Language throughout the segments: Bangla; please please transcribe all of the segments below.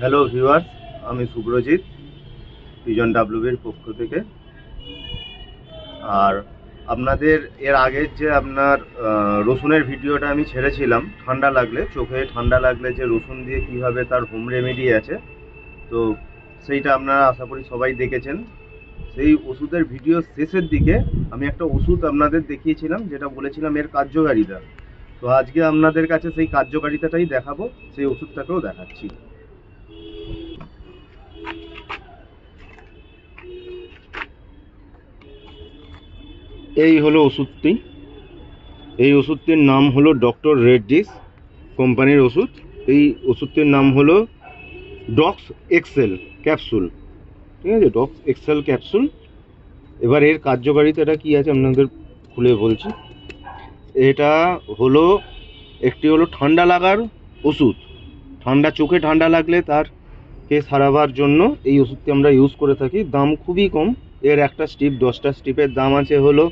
হ্যালো ভিউয়ার্স আমি সুব্রজিৎ পিজন ডাব্লিউবির পক্ষ থেকে। আর আপনাদের এর আগের যে আপনার রসুনের ভিডিওটা আমি ছেড়েছিলাম, ঠান্ডা লাগলে, চোখে ঠান্ডা লাগলে যে রসুন দিয়ে কীভাবে তার হোম রেমেডি আছে, তো সেইটা আপনারা আশা করি সবাই দেখেছেন। সেই ওষুধের ভিডিও শেষের দিকে আমি একটা ওষুধ আপনাদের দেখিয়েছিলাম, যেটা বলেছিলাম এর কার্যকারিতা। তো আজকে আপনাদের কাছে সেই কার্যকারিতাটাই দেখাবো, সেই ওষুধটাকেও দেখাচ্ছি। এই হলো ওষুধটি। এই ওষুধটির নাম হলো ডক্টর রেড্ডিস কোম্পানির ওষুধ। এই ওষুধটির নাম হলো ডক্স এক্সেল ক্যাপসুল। ঠিক আছে, ডক্স এক্সেল ক্যাপসুল। এবার এর কার্যকারিতাটা কি আছে আপনাদের খুলে বলছি। এটা হলো, একটি হলো ঠান্ডা লাগার ওষুধ। ঠান্ডা, চোখে ঠান্ডা লাগলে তার কে সারাবার জন্য এই ওষুধটি আমরা ইউজ করে থাকি। দাম খুবই কম। এর একটা স্টিপ, দশটা স্টিপের দাম আছে হলো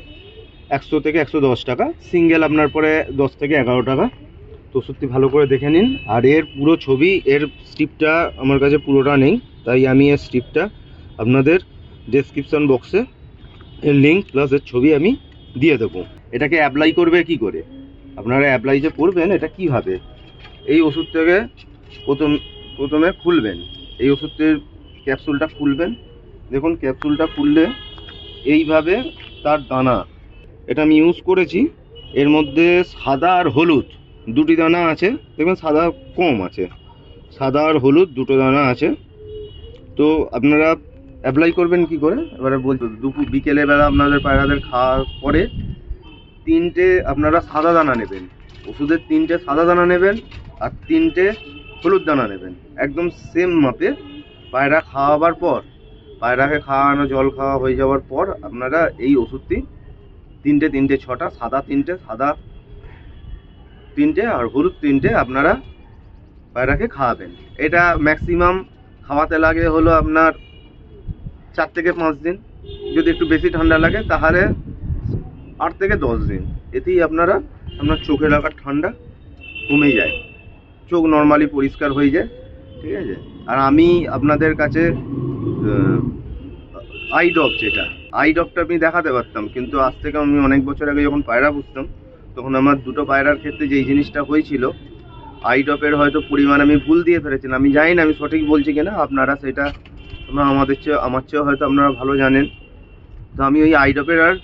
একশো থেকে একশো দশ টাকা। সিঙ্গেল আপনার পরে দশ থেকে এগারো টাকা। তো সত্যি ভালো করে দেখে নিন। আর এর পুরো ছবি, এর স্টিপটা আমার কাছে পুরোটা নেই। তাই আমি এর স্টিপটা আপনাদের ডেসক্রিপশন বক্সে এর লিঙ্ক প্লাস এর ছবি আমি দিয়ে দেবো। এটাকে অ্যাপ্লাই করবে কি করে? আপনারা অ্যাপ্লাই যে করবেন, এটা কীভাবে? এই ওষুধটাকে প্রথম, প্রথমে খুলবেন। এই ওষুধটির ক্যাপসুলটা খুলবেন। দেখুন ক্যাপসুলটা খুললে এইভাবে তার দানা এটা আমি ইউজ করেছি। এর মধ্যে সাদা আর হলুদ দুটি দানা আছে। দেখবেন সাদা কম আছে। সাদা আর হলুদ দুটো দানা আছে। তো আপনারা অ্যাপ্লাই করবেন কি করে? এবারে বলছো দুপুর বিকেলে বেলা আপনাদের পায়রাদের খাওয়ার পরে তিনটে আপনারা সাদা দানা নেবেন। ওষুধের তিনটে সাদা দানা নেবেন আর তিনটে হলুদ দানা নেবেন। একদম সেম মাপে পায়রা খাওয়াবার পর, পায়রাকে খাওয়ানো, জল খাওয়া হয়ে যাওয়ার পর আপনারা এই ওষুধটি তিনটে তিনটে, ছটা, সাদা তিনটে সাদা তিনটে আর হলুদ তিনটে আপনারা পায়রাকে খাওয়াবেন। এটা ম্যাক্সিমাম খাওয়াতে লাগে হলো আপনার চার থেকে পাঁচ দিন। যদি একটু বেশি ঠান্ডা লাগে তাহলে আট থেকে দশ দিন। এতেই আপনারা, আপনার চোখে লাগার ঠান্ডা কমে যায়। চোখ নর্মালি পরিষ্কার হয়ে যায়, ঠিক আছে? আর আমি আপনাদের কাছে আই ডপ যেটা আই ডপটা আমি দেখাতে পারতাম, কিন্তু আজ থেকে আমি অনেক বছর আগে যখন পায়রা পুষতাম, তখন আমার দুটো পায়রার ক্ষেত্রে যেই জিনিসটা হয়েছিল আই ডপের হয়তো পরিমাণ আমি ভুল দিয়ে ফেলেছিলাম আমি জানি না, আমি সঠিক বলছি কিনা, আপনারা সেটা আমাদের চেয়ে, আমার চেয়েও হয়তো আপনারা ভালো জানেন। তো আমি ওই আই ডপের আর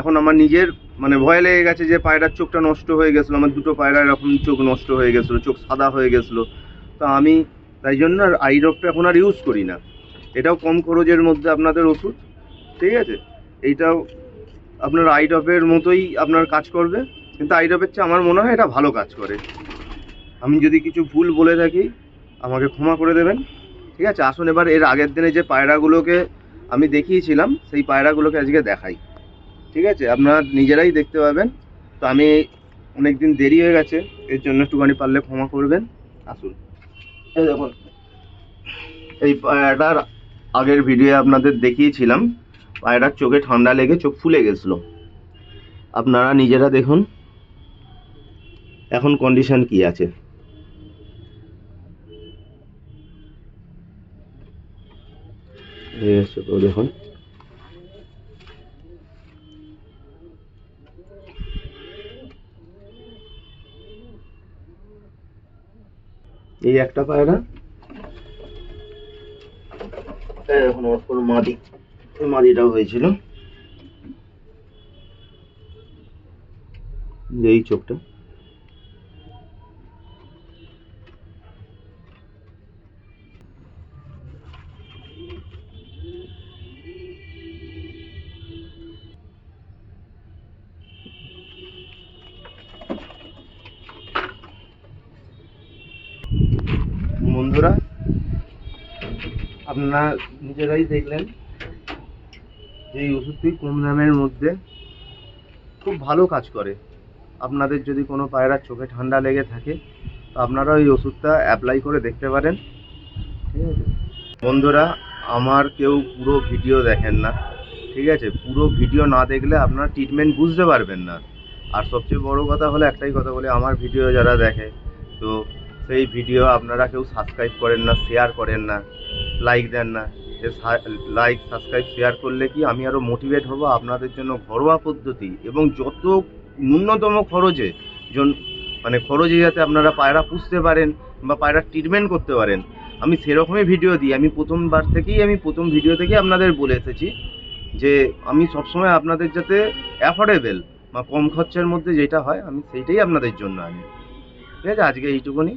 এখন আমার নিজের মানে ভয় লেগে গেছে যে পায়রার চোখটা নষ্ট হয়ে গেছিল, আমার দুটো পায়রা এরকম চোখ নষ্ট হয়ে গেছিল, চোখ সাদা হয়ে গেছিল। তো আমি তাই জন্য আর আই ড্রপটা এখন আর ইউজ করি না। এটাও কম খরচের মধ্যে আপনাদের ওষুধ। ঠিক আছে? এইটাও আপনার আই ড্রপের মতোই আপনার কাজ করবে। কিন্তু আই ড্রপের চেয়ে আমার মনে হয় এটা ভালো কাজ করে। আমি যদি কিছু ভুল বলে থাকি, আমাকে ক্ষমা করে দেবেন। ঠিক আছে? আসুন এবার এর আগের দিনে যে পায়রাগুলোকে আমি দেখিয়েছিলাম, সেই পায়রাগুলোকে আজকে দেখাই। ঠিক আছে? আপনারা নিজেরাই দেখতে পাবেন। তো আমি অনেক দিন দেরি হয়ে গেছে, এর জন্য একটুখানি পারলে ক্ষমা করবেন। আসুন। এই দেখুন, এই পায়রাটার আগের ভিডিও আপনাদের দেখিয়েছিলাম। পায়রার চোখে ঠান্ডা লেগে চোখ ফুলে গেছিল। আপনারা নিজেরা দেখুন, এখন কন্ডিশন কি আছে। দেখুন। এই একটা পায়রা। এখন ওর মাদি মাদিটাও হয়েছিল। এই চোখটা। বন্ধুরা আপনারা নিজেরাই দেখলেন এই ওষুধটি কম দামের মধ্যে খুব ভালো কাজ করে। আপনাদের যদি কোনো পায়রার চোখে ঠান্ডা লেগে থাকে, তো আপনারা ওই ওষুধটা অ্যাপ্লাই করে দেখতে পারেন। ঠিক আছে? বন্ধুরা, আমার কেউ পুরো ভিডিও দেখেন না। ঠিক আছে? পুরো ভিডিও না দেখলে আপনারা ট্রিটমেন্ট বুঝতে পারবেন না। আর সবচেয়ে বড় কথা হলো একটাই কথা বলে, আমার ভিডিও যারা দেখে, তো সেই ভিডিও আপনারা কেউ সাবস্ক্রাইব করেন না শেয়ার করেন না লাইক দেন না। লাইক সাবস্ক্রাইব শেয়ার করলে কি আমি আরও মোটিভেট হব আপনাদের জন্য ঘরোয়া পদ্ধতি এবং যত ন্যূনতম খরচে মানে খরচে যাতে আপনারা পায়রা পুষতে পারেন বা পায়রা ট্রিটমেন্ট করতে পারেন, আমি সেরকমই ভিডিও দিই। আমি প্রথমবার থেকেই, আমি প্রথম ভিডিও থেকেই আপনাদের বলে এসেছি যে আমি সবসময় আপনাদের যাতে অ্যাফোর্ডেবল বা কম খরচার মধ্যে যেটা হয়, আমি সেইটাই আপনাদের জন্য আনি। ঠিক আছে? আজকে এইটুকুনি।